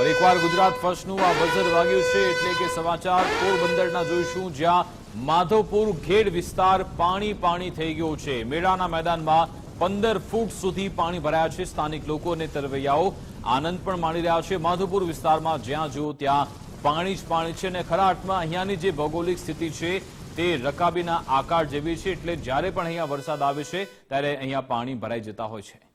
ફરી એકવાર ગુજરાત ફર્સ્ટનું આ બઝર વાગ્યું છે એટલે કે સમાચાર પોરબંદરના જોઈશું, જ્યાં માધવપુર ઘેડ વિસ્તાર પાણી પાણી થઈ ગયો છે. મેળાના મેદાનમાં પંદર ફૂટ સુધી પાણી ભરાયા છે સ્થાનિક લોકો અને તરવૈયાઓ. આનંદ પણ માણી રહ્યા છે માધવપુર વિસ્તારમાં, જ્યાં જુઓ ત્યાં પાણી જ પાણી છે અને ખરા અર્થમાં અહીંયાની જે ભૌગોલિક સ્થિતિ છે તે રકાબીના આકાર જેવી છે. એટલે જ્યારે પણ અહીંયા વરસાદ આવે છે, ત્યારે અહીંયા પાણી ભરાઈ જતા હોય છે.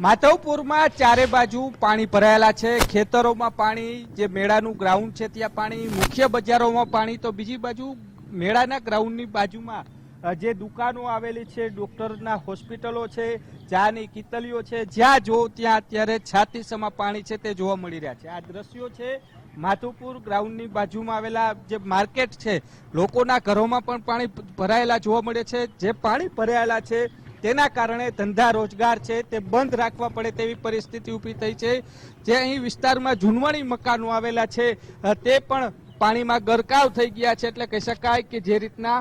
માધવપુરમાં ચારે બાજુ પાણી ભરાયેલા છે. ખેતરોમાં પાણી, જે મેળાનું ગ્રાઉન્ડ છે ત્યાં પાણી, મુખ્ય બજારોમાં પાણી. તો બીજી બાજુ મેળાના ગ્રાઉન્ડની બાજુમાં જે દુકાનો આવેલી છે, ડોક્ટરના હોસ્પિટલો છે, ચાની કિતલીઓ છે, જ્યાં જો ત્યાં અત્યારે છાતીસમાં પાણી છે તે જોવા મળી રહ્યા છે. આ દ્રશ્યો છે માધુપુર ગ્રાઉન્ડની બાજુમાં આવેલા જે માર્કેટ છે, લોકોના ઘરોમાં પણ પાણી ભરાયેલા જોવા મળે છે. જે પાણી ભરાયેલા છે તેના કારણે ધંધા રોજગાર છે, તે બંધ રાખવા પડે તેવી પરિસ્થિતિ ઊભી થઈ છે. જે અહીં વિસ્તારમાં જૂનવાણી મકાનો આવેલા છે તે પણ પાણીમાં ગરકાવ થઈ ગયા છે. એટલે કહી શકાય કે જે રીતના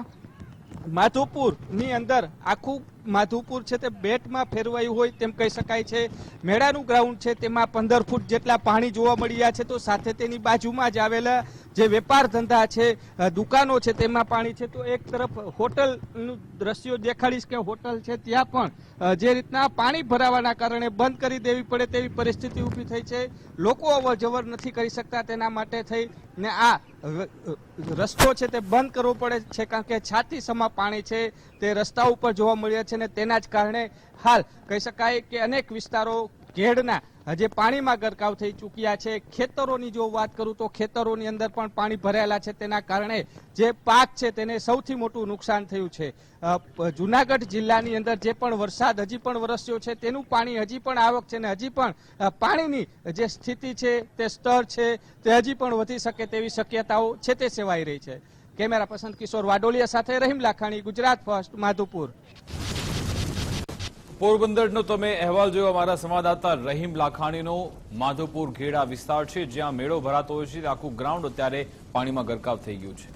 માધુપુરની અંદર આખું માધુપુર છે તે બેટમાં ફેરવાયું હોય તેમ કહી શકાય છે. મેળાનું ગ્રાઉન્ડ છે તેમાં પંદર ફૂટ જેટલા પાણી જોવા મળી રહ્યા છે તો સાથે તેની બાજુમાં જ આવેલા જે વેપાર ધંધા છે દુકાનો છે તેમાં પાણી છે. તો એક તરફ હોટલનું દ્રશ્યો દેખાડીશ કે હોટલ છે ત્યાં પણ જે રીતના પાણી ભરાવાના કારણે બંધ કરી દેવી પડે તેવી પરિસ્થિતિ ઊભી થઈ છે. લોકો અવર નથી કરી શકતા તેના માટે થઈ ને આ રસ્તો છે તે બંધ કરવો પડે છે કારણ કે છાતી સમા પાણી છે. તે રસ્તા ઉપર જોવા મળ્યા છે ને તેના જ કારણે હાલ કહી શકાય કે અનેક વિસ્તારો ઘેડના જે પાણીમાં ગરકાવ થઈ ચૂક્યા છે. ખેતરોની જો વાત કરું તો ખેતરોની અંદર પણ પાણી ભરાયેલા છે. તેના કારણે જે પાક છે તેને સૌથી મોટું નુકસાન થયું છે. જુનાગઢ જિલ્લાની અંદર જે પણ વરસાદ હજી પણ વરસ્યો છે તેનું પાણી હજી પણ આવક છે ને હજી પણ પાણીની જે સ્થિતિ છે તે સ્તર છે તે હજી પણ વધી શકે તેવી શક્યતાઓ છે તે સેવાઈ રહી છે. કેમેરા પસંદ કિશોર વાડોલિયા સાથે રહીમ લાખાણી, ગુજરાત ફર્સ્ટ, માધુપુર. પોરબંદરનો તમે અહેવાલ જોયો, અમારા સંવાદદાતા રહીમ લાખાણીનો માધવપુર ઘેડા વિસ્તાર છે, જ્યાં મેળો ભરાતો હોય છે, આખું ગ્રાઉન્ડ અત્યારે પાણીમાં ગરકાવ થઈ ગયું છે.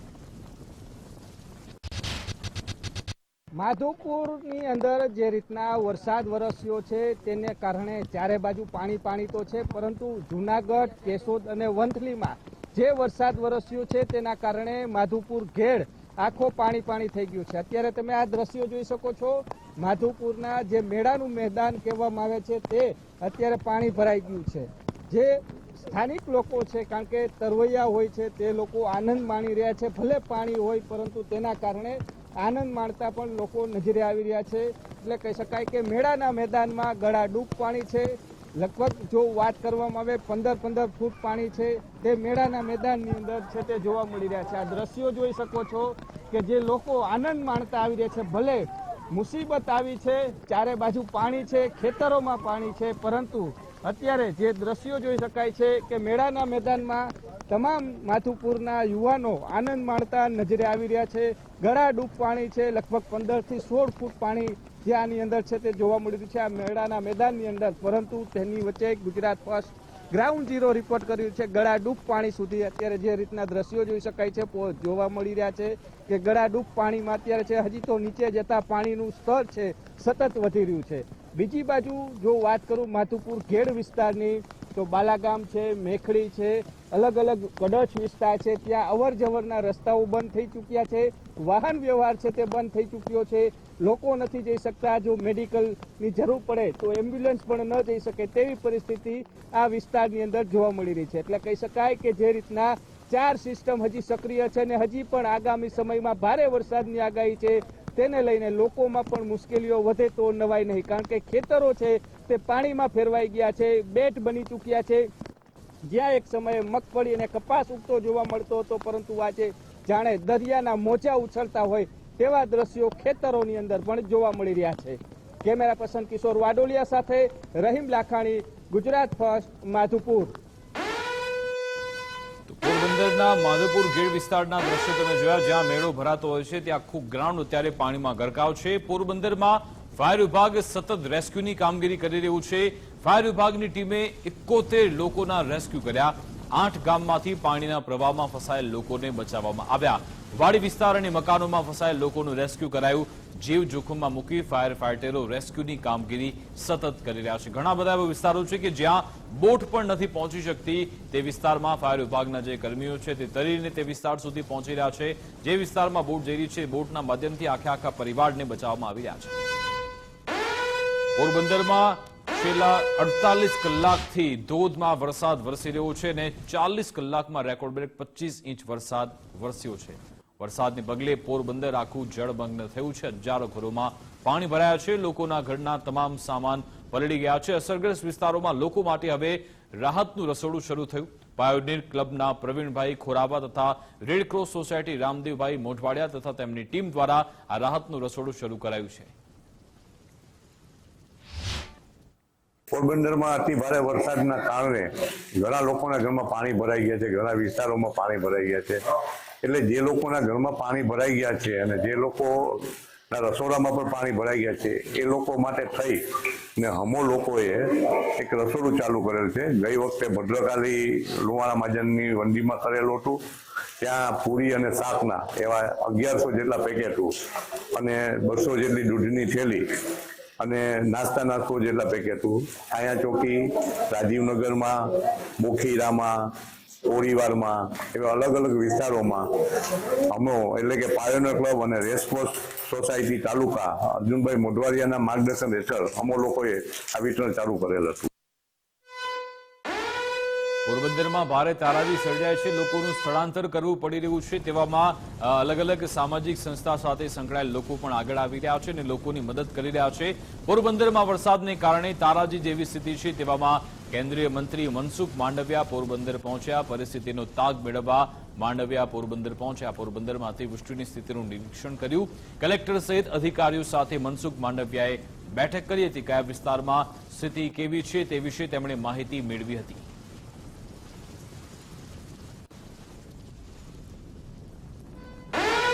માધવપુરની અંદર જે રીતના વરસાદ વરસ્યો છે, તેને કારણે ચારે બાજુ પાણી પાણી તો છે, પરંતુ જુનાગઢ, કેશોદ અને વંથલીમાં જે વરસાદ વરસ્યો છે, તેના કારણે માધુપુર ઘેડ આખો પાણી પાણી થઈ ગયું છે. અત્યારે તમે આ દ્રશ્યો જોઈ શકો છો. માધુપુરના જે મેળાનું મેદાન કહેવામાં આવે છે તે અત્યારે પાણી ભરાઈ ગયું છે. જે સ્થાનિક લોકો છે, કારણ કે તરવૈયા હોય છે, તે લોકો આનંદ માણી રહ્યા છે. ભલે પાણી હોય, પરંતુ તેના કારણે આનંદ માણતા પણ લોકો નજરે આવી રહ્યા છે. એટલે કહી શકાય કે મેળાના મેદાનમાં ગળા ડૂબ પાણી છે. લગભગ જો વાત કરવામાં આવે, પંદર પંદર ફૂટ પાણી છે, તે મેળાના મેદાનની અંદર છે તે જોવા મળી રહ્યા છે. આ દ્રશ્યો જોઈ શકો છો કે જે લોકો આનંદ માણતા આવી રહ્યા છે. ભલે મુસીબત આવી છે, ચારે બાજુ પાણી છે, ખેતરોમાં પાણી છે, પરંતુ અત્યારે જે દ્રશ્યો જોઈ શકાય છે કે મેળાના મેદાનમાં તમામ માથુપુરના યુવાનો આનંદ માણતા નજરે આવી રહ્યા છે. ગળા ડૂબ પાણી છે. લગભગ પંદરથી સોળ ફૂટ પાણી જે આની અંદર છે તે જોવા મળી રહ્યું છે. આ મેળાના મેદાનની અંદર. પરંતુ તેની વચ્ચે Gujarat first ground zero report કર્યું છે. ગળા ડૂબ પાણી સુધી અત્યારે જે રીતના દ્રશ્યો જોઈ શકાય છે જોવા મળી રહ્યા છે કે ગળા ડૂબ પાણીમાં અત્યારે છે, હજી તો નીચે જતા પાણીનું સ્તર છે, સતત વધી રહ્યું છે. બીજી બાજુ જો વાત કરું માથુપુર ઘેડ વિસ્તારની તો બાલાગામ છે, મેખડી છે અલગ અલગ કડચ વિસ્તાર છે, ત્યાં અવર જવરના રસ્તાઓ બંધ થઈ ચૂક્યા છે, વાહન વ્યવહાર છે તે બંધ થઈ ચૂક્યો છે, લોકો નથી જઈ શકતા, જો મેડિકલની જરૂર પડે તો એમ્બ્યુલન્સ પણ ન જઈ શકે તેવી પરિસ્થિતિ આ વિસ્તારની અંદર જોવા મળી રહી છે. એટલે કહી શકાય કે જે રીતના ચાર સિસ્ટમ હજી સક્રિય છે અને હજી પણ આગામી સમયમાં ભારે વરસાદની આગાહી છે તેને લઈને લોકોમાં પણ મુશ્કેલીઓ વધે તો નવાય નહીં. કારણ કે ખેતરો છે, તે પાણીમાં ફેરવાઈ ગયા છે, બેટ બની ચૂક્યા છે. જ્યાં એક સમયે મગફળી અને કપાસ ઉગતો જોવા મળતો હતો, પરંતુ આજે જાણે દરિયાના મોજા ઉછળતા હોય તેવા દ્રશ્યો ખેતરોની અંદર પણ જોવા મળી રહ્યા છે. કેમેરા પર્સન કિશોર વાડોલિયા સાથે રહીમ લાખાણી, ગુજરાત ફર્સ્ટ, માધુપુર. તો પોરબંદરના માધવપુર ગેડ વિસ્તારના દ્રશ્યો તમે જોયા, જ્યાં મેળો ભરાતો હોય છે, ત્યાં આખું ગ્રાઉન્ડ અત્યારે પાણીમાં ગરકાવ છે. પોરબંદરમાં ફાયર વિભાગ સતત રેસ્ક્યુની કામગીરી કરી રહ્યું છે. ફાયર વિભાગની ટીમે એકોતેર લોકોના રેસ્ક્યુ કર્યા. આઠ ગામમાંથી પાણીના પ્રવાહમાં ફસાયેલ લોકોને બચાવવામાં આવ્યા. વાડી વિસ્તાર અને મકાનોમાં ફસાયેલ લોકોનું રેસ્ક્યુ કરાયું. જીવ જોખમમાં મૂકી ફાયર ફાઈટરો રેસ્ક્યુની કામગીરી સતત કરી રહ્યા છે. ઘણા બધા એવા વિસ્તારો છે કે જ્યાં બોટ પણ નથી પહોંચી શકતી. તે વિસ્તારમાં ફાયર વિભાગના જે કર્મીઓ છે તે તરીને તે વિસ્તાર સુધી પહોંચી રહ્યા છે. જે વિસ્તારમાં બોટ જઈ રહી છે, બોટના માધ્યમથી આખા આખા પરિવારને બચાવવામાં આવી રહ્યા છે. પોરબંદરમાં છેલ્લા અડતાલીસ કલાકથી ધોધમાં વરસાદ વરસી રહ્યો છે અને ચાલીસ કલાકમાં રેકોર્ડ બ્રેક પચીસ ઇંચ વરસાદ વરસ્યો છે. વરસાદને પગલે પોરબંદર આખું જળમગ્ન થયું છે. હજારો ઘરોમાં પાણી ભરાયા છે. લોકોના ઘરના તમામ સામાન પલળી ગયા છે. અસરગ્રસ્ત વિસ્તારોમાં લોકો માટે હવે રાહતનું રસોડું શરૂ થયું. પાયોનિયર ક્લબના પ્રવીણભાઈ ખોરાવા તથા રેડક્રોસ સોસાયટી રામદેવભાઈ મોઢવાડિયા તથા તેમની ટીમ દ્વારા આ રાહતનું રસોડું શરૂ કરાયું છે. પોરબંદરમાં અતિ ભારે વરસાદના કારણે ઘણા લોકોના ઘરમાં પાણી ભરાઈ ગયા છે, ઘણા વિસ્તારોમાં પાણી ભરાઈ ગયા છે. એટલે જે લોકોના ઘરમાં પાણી ભરાઈ ગયા છે અને જે લોકોના રસોડામાં પણ પાણી ભરાઈ ગયા છે, એ લોકો માટે થઈ ને હમો લોકોએ એક રસોડું ચાલુ કરેલ છે. ગઈ વખતે ભદ્રકાલી લુવાણા મહાજનની વંડીમાં કરેલું હતું. ત્યાં પૂરી અને શાકના એવા અગિયારસો જેટલા પેકેટો અને બસો જેટલી દૂધની થેલી અને નાસ્તા નાસ્તો જેટલા પેકેટો અહીંયા ચોકી, રાજીવનગરમાં, મોખીરામાં કોળીવારમાં એવા અલગ અલગ વિસ્તારોમાં અમો એટલે કે પાયોનર ક્લબ અને રેસકોર્સ સોસાયટી તાલુકા અર્જુનભાઈ મોઢવાડિયાના માર્ગદર્શન હેઠળ અમો લોકોએ આ વિતરણ ચાલુ કરેલ હતું. પોરબંદરમાં ભારે તારાજી સર્જાય છે. લોકોનું સ્થળાંતર કરવું પડી રહ્યું છે. તેવામાં અલગ અલગ સામાજિક સંસ્થા સાથે સંકળાયેલ લોકો પણ આગળ આવી રહ્યા છે અને લોકોની મદદ કરી રહ્યા છે. પોરબંદરમાં વરસાદને કારણે તારાજી જેવી સ્થિતિ છે. તેવામાં કેન્દ્રીય મંત્રી મનસુખ માંડવિયા પોરબંદર પહોંચ્યા. પરિસ્થિતિનો તાગ મેળવવા માંડવિયા પોરબંદર પહોંચ્યા. પોરબંદરમાં અતિવૃષ્ટિની સ્થિતિનું નિરીક્ષણ કર્યું. કલેક્ટર સહિત અધિકારીઓ સાથે મનસુખ માંડવિયાએ બેઠક કરી હતી. કયા વિસ્તારમાં સ્થિતિ કેવી છે તે વિશે તેમણે માહિતી મેળવી હતી.